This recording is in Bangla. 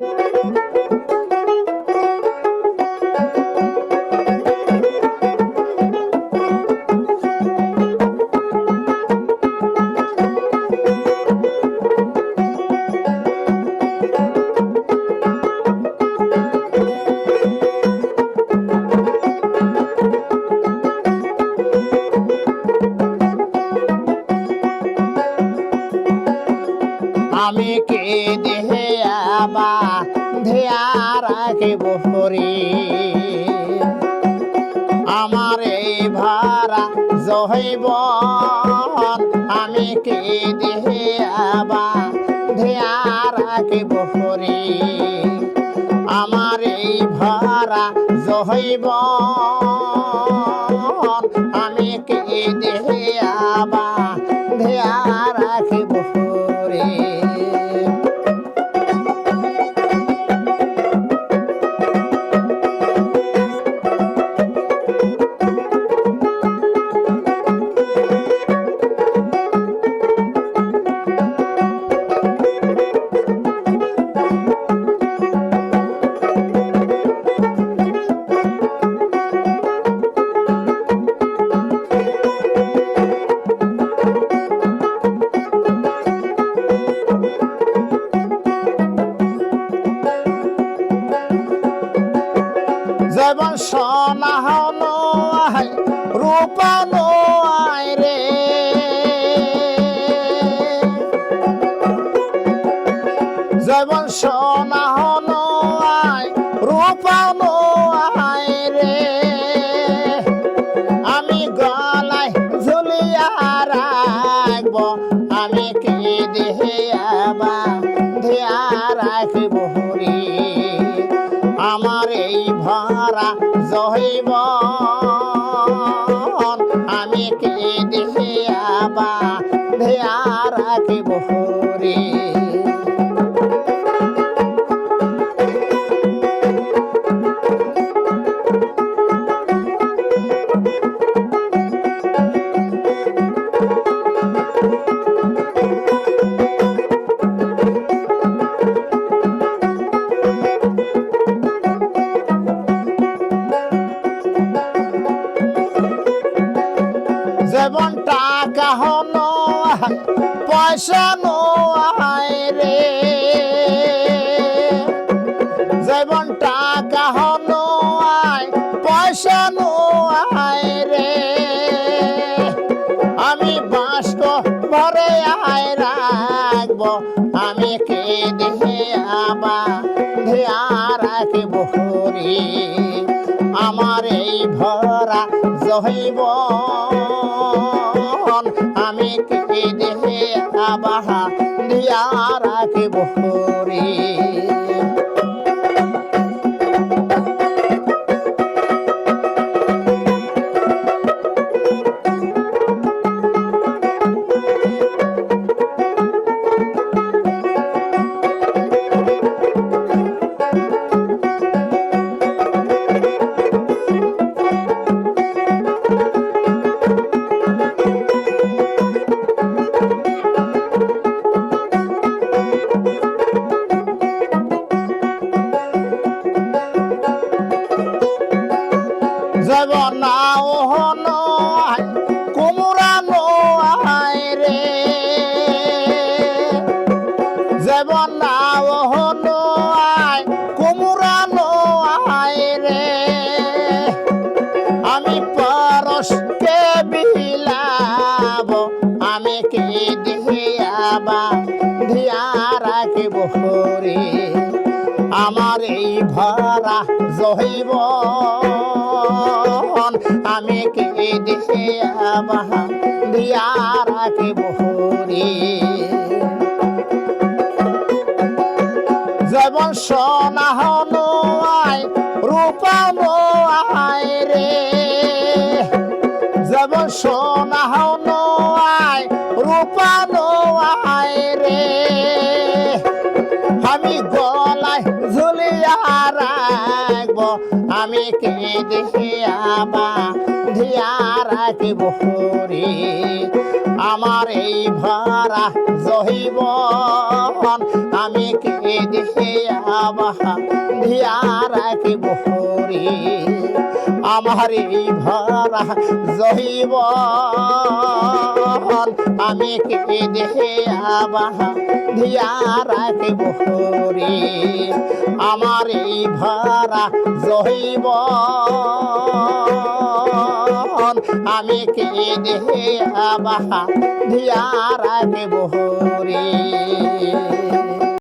আমি ধেয়া রাখিব হরি আমার এই ভাড়া জহৈব আমি কে দেহে আবা ধেয়া রাখিব হরি আমার এই ভাড়া জহৈব যেমন সোনা রূপানো আয় রে। যেমন সোনা ভরা জহিব। আমি কে দেহে আবা ধিয়া রাখিব হরি। পয়সা নয় রে। যেমন টাকা হনো পয়সা নয় রে। আমি বাস্ক ভরে আয় রাখব, আমি কে দেহে আবা, ধিয়া রাখিব হরি। আমার এই ভরা জহিব আমি আবাহা দিয়া রাখিব হরি। যাব নাও হনো কুমুরা নোয়াই রে। আমি পরশকে বিলাব, আমি কে দিয়াবা ধিয়া রাখিব আমার এই ভরা জহিব আমি কে আবাহা দিয়া রাখিব হরি। যেমন সোনা হনো আয় রূপা আয় রে। যেমন সোনা হনো আয় রূপা আয় রে। আমি গলায় ঝুলিয়া রাখব, আমি কে দেখে আবা ধিয়া রাখিব রে। আমার এই ভাড়া জহিবন কে দেখে আবাহা, ধিয়া রাখিব রে আমার এই ভাড়া জহিবন আমি কে দেখে আবাহা ধিয়া রাখিব রে আমার এই ভাড়া জহিবন আমি কে দেহে আবাহা ধিয়া রাখিব রে